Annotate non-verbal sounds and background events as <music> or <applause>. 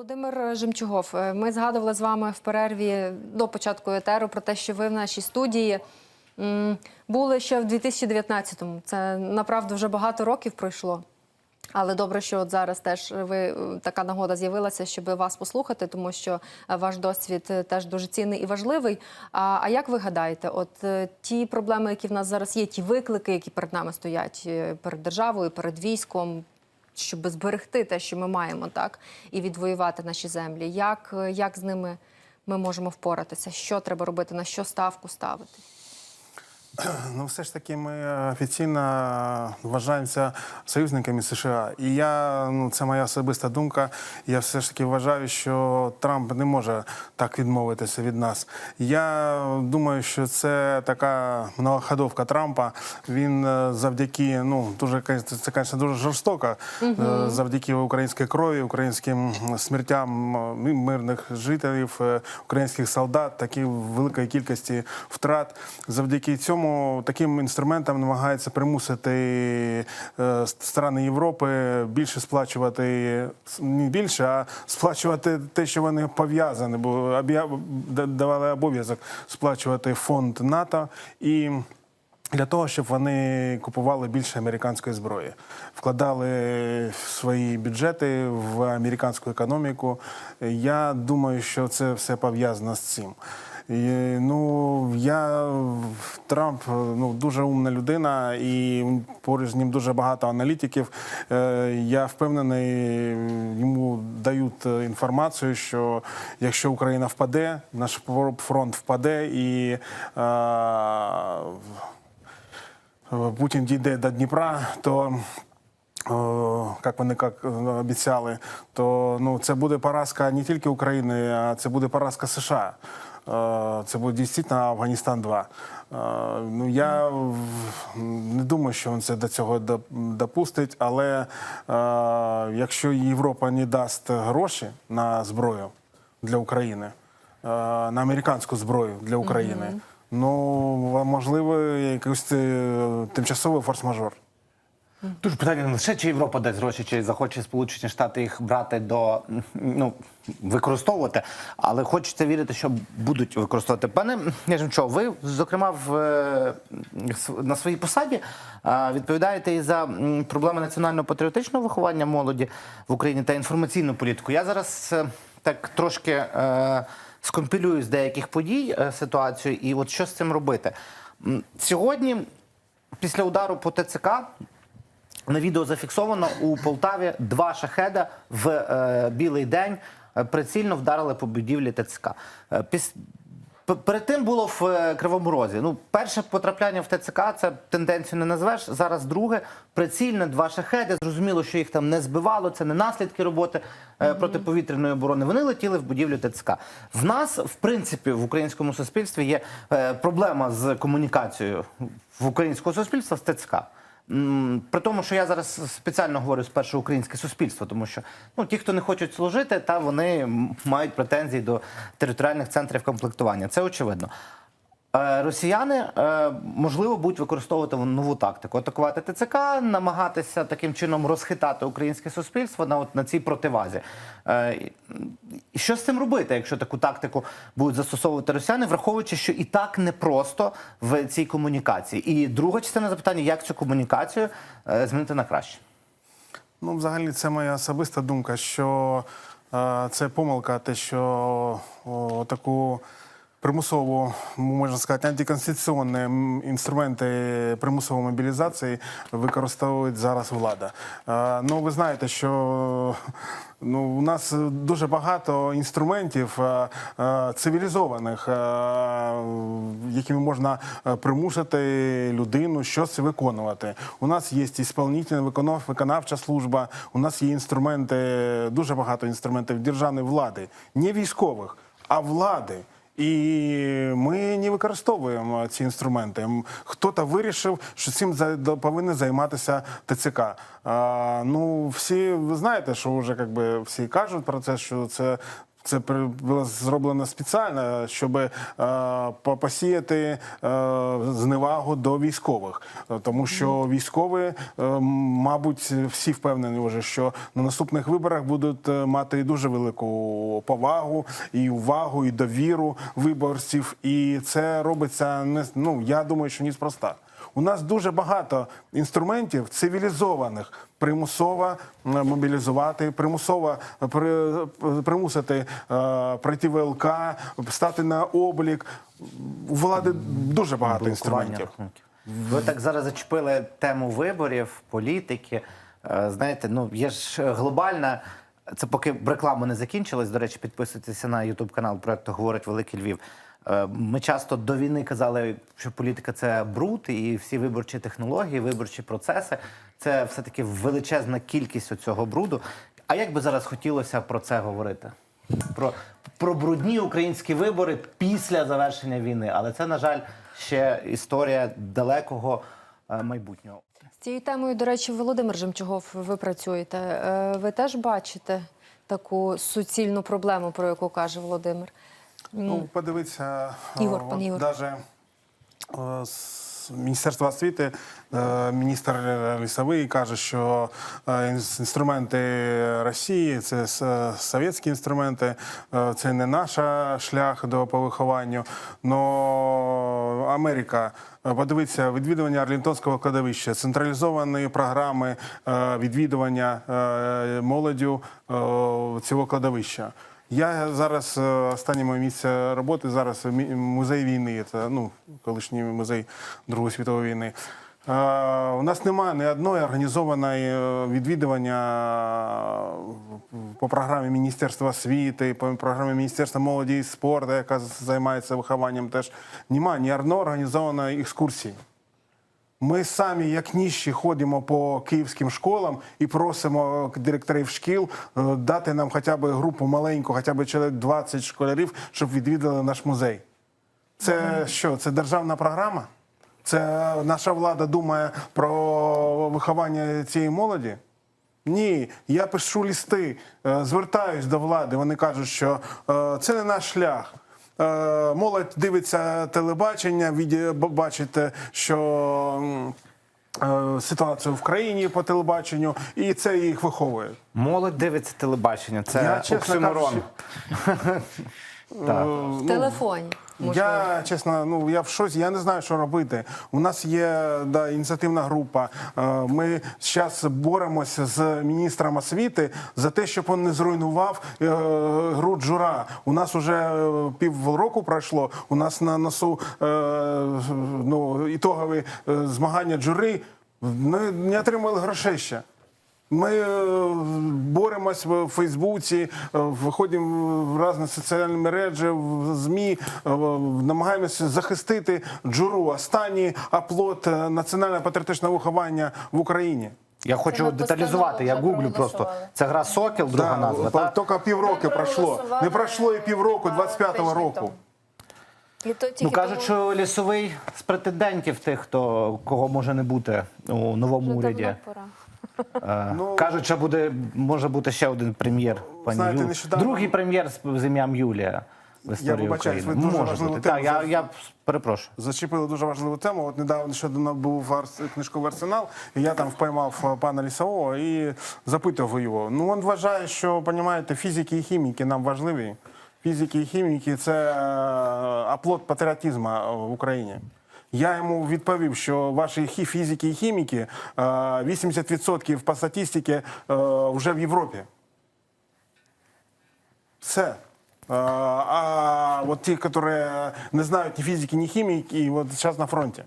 Володимир Жемчугов, е, ми згадували з вами в перерві до початку етеру про те, що ви в нашій студії були ще в 2019-му. Це направду вже багато років пройшло. Але добре, що от зараз теж ви е, така нагода з'явилася, щоб вас послухати, тому що е, ваш досвід теж дуже цінний і важливий. А, а як ви гадаєте, от ті проблеми, які в нас зараз є, ті виклики, які перед нами стоять перед державою, перед військом, щоб зберегти те, що ми маємо, так і відвоювати наші землі, як, е, як з ними ми можемо впоратися? Що треба робити, на що ставку ставити? <clears throat> Ну, все ж таки, ми офіційно вважаємося союзниками США. І я, ну, це моя особиста думка. Я все ж таки вважаю, що Трамп не може так відмовитися від нас. Я думаю, що це така многоходовка Трампа. Він е, завдяки, ну дуже це, звісно, дуже жорстоко, е, завдяки українській крові, українським смертям е, мирних жителів, е, українських солдат, такій великої кількості втрат. Завдяки цьому таким інструментам намагається примусити е, страни Європи більше сплачувати не більше, а сплачувати те, що вони пов'язані, бо давали обов'язок сплачувати фонд НАТО і. Для того, щоб вони купували більше американської зброї, вкладали свої бюджети в американську економіку. Я думаю, що це все пов'язано з цим. Ну, я Трамп ну, дуже умна людина, і поруч з ним дуже багато аналітиків. Е, Я впевнений, йому дають інформацію, що якщо Україна впаде, наш фронт впаде і. е, Путін дійде до Дніпра, то як вони як обіцяли, то ну це буде поразка не тільки України, а це буде поразка США. Е, Це буде дійсно Афганістан 2. Е, Ну я не думаю, що він це до цього допустить, але е, якщо Європа не дасть гроші на зброю для України, е, на американську зброю для України, ну можливо, якийсь е, тимчасовий форс-мажор. Тут ж питання не лише чи Європа дасть гроші, чи захоче Сполучені Штати їх брати до ну використовувати, але хочеться вірити, що будуть використовувати. Пане Яжемчо, ви зокрема в е, на своїй посаді е, відповідаєте і за проблеми національно-патріотичного виховання молоді в Україні та інформаційну політику. Я зараз е, так трошки скомпілюю з деяких подій ситуацію, і от що з цим робити сьогодні. Після удару по ТЦК на відео зафіксовано у Полтаві два шахеда в е, білий день е, прицільно вдарили по будівлі ТЦК. Е, піс... Перед тим було в е, Кривому Розі. Ну, перше потрапляння в ТЦК це тенденцію не назвеш. Зараз друге прицільне, два шахеди. Зрозуміло, що їх там не збивало. Це не наслідки роботи е, протиповітряної оборони. Вони летіли в будівлю ТЦК. В нас, в принципі, в українському суспільстві є проблема з комунікацією в українського суспільства з ТЦК. При тому, що я зараз спеціально говорю спершу українське суспільство, тому що ну ті, хто не хочуть служити, та вони мають претензії до територіальних центрів комплектування. Це очевидно. Е, Росіяни е, можливо будуть використовувати нову тактику: атакувати ТЦК, намагатися таким чином розхитати українське суспільство на от на цій противазі. Е, Що з цим робити, якщо таку тактику будуть застосовувати росіяни, враховуючи, що і так непросто в цій комунікації? І друга частина запитання: як цю комунікацію змінити на краще? Ну, взагалі, це моя особиста думка, що е, це помилка, те, що о, таку примусову, можна сказати, антиконституційні інструменти примусової мобілізації використовують зараз влада. Е, ну, ви знаєте, що ну, у нас дуже багато інструментів е, е, цивілізованих, якими можна примусити людину щось виконувати. У нас є ісполнительна виконав- виконавча служба, у нас є інструменти, дуже багато інструментів державної влади, не військових, а влади. І ми не використовуємо ці інструменти. Хто-то вирішив, що цим повинен займатися ТЦК. А, ну, всі ви знаєте, що вже якби всі кажуть про це, що це Це було зроблено спеціально, щоб е, посіяти е, зневагу до військових, Е, тому що військові, мабуть, всі впевнені вже, що на наступних виборах будуть мати дуже велику повагу і увагу, і довіру виборців. І це робиться не ну я думаю, що неспроста. У нас дуже багато інструментів цивілізованих примусово е, мобілізувати, примусово примусити е, пройти ВЛК, стати на облік. У влади дуже багато інструментів. Ви так зараз зачепили тему виборів, політики. Е, Знаєте, ну є ж глобальна. Це поки реклама не закінчилась. До речі, підписуйтеся на Ютуб канал проекту Говорить Великий Львів. Е, Ми часто до війни казали, що політика це бруд, і всі виборчі технології, виборчі процеси це все таки величезна кількість цього бруду. А як би зараз хотілося про це говорити? Про, про брудні українські вибори після завершення війни. Але це, на жаль, ще історія далекого е, майбутнього. З цією темою, до речі, Володимир Жемчугов, ви працюєте. Е, Ви теж бачите таку суцільну проблему, про яку каже Володимир? Ну, подивіться, Ігор, е, пан Ігор. даже е, з Міністерства освіти е, міністр Лісовий каже, що інструменти Росії це совєтські інструменти, це не наш шлях до по вихованню. Но Америка. Подивіться, відвідування Арлінтонського кладовища, централізовані програми відвідування молоддю цього кладовища. Я зараз е, останнє моє місце роботи зараз музей війни. Це ну колишній музей Другої світової війни. Е, у нас немає ні одної організованої е, відвідування по програмі Міністерства освіти, по програмі Міністерства молоді і спорту, яка займається вихованням. Теж немає ні одної організованої екскурсії. Ми самі, як ніщі, ходимо по київським школам і просимо директорів шкіл е, дати нам хоча б групу маленьку, хоча б чоловік 20 школярів, щоб відвідали наш музей. Це що? Це державна програма? Це наша влада думає про виховання цієї молоді? Ні, я пишу листи, е, звертаюсь до влади. Вони кажуть, що е, це не наш шлях. Е, Молодь дивиться телебачення, бачите, що е, ситуацію в країні по телебаченню, і це їх виховує. Молодь дивиться телебачення. Це Я, чесно. <laughs> Так. В телефоні. можливо. Я чесно, ну я в шоці, я не знаю, що робити. У нас є да, ініціативна група. Е, Ми зараз боремося з міністром освіти за те, щоб він не зруйнував е, гру джура. У нас вже півроку пройшло. У нас на носу е, ну, ітогові е, змагання джури. Ми не отримали грошей ще. Ми е, боремось в Фейсбуці, е, виходимо в різні соціальні мережі, в ЗМІ, е, намагаємося захистити джуру. Останній оплот е, національно-патріотичного виховання в Україні. Я хочу деталізувати. Я гуглю просто. Це гра Сокіл, друга назва. Да, так? тільки півроку Ми пройшло. Не пройшло і півроку, пару 25-го року. І то тільки Ну кажуть, що лісовий з претендентів тих, хто кого може не бути у новому Вже уряді. давно пора. Е, Ну, Кажуть, що буде може бути ще один прем'єр. Пані Знаєте, Ю. нещодавно- Другий прем'єр з, з ім'ям Юлія в історії вибачаюсь, України. ви дуже може важливу бути. тему Так, я, зараз- я перепрошую. Зачепили дуже важливу тему. От недавно щодо був арс- книжковий арсенал, і я там впіймав е, пана лісового і запитував його. Ну він вважає, що розумієте, фізики і хіміки нам важливі. Фізики і хіміки це е, оплот патріотизму е, в Україні. Я йому відповів, що ваші фізики і хіміки е, 80% по статистиці е, вже в Європі. Все. А, а вот те, которые не знают ни физики, ни химики, вот сейчас на фронте.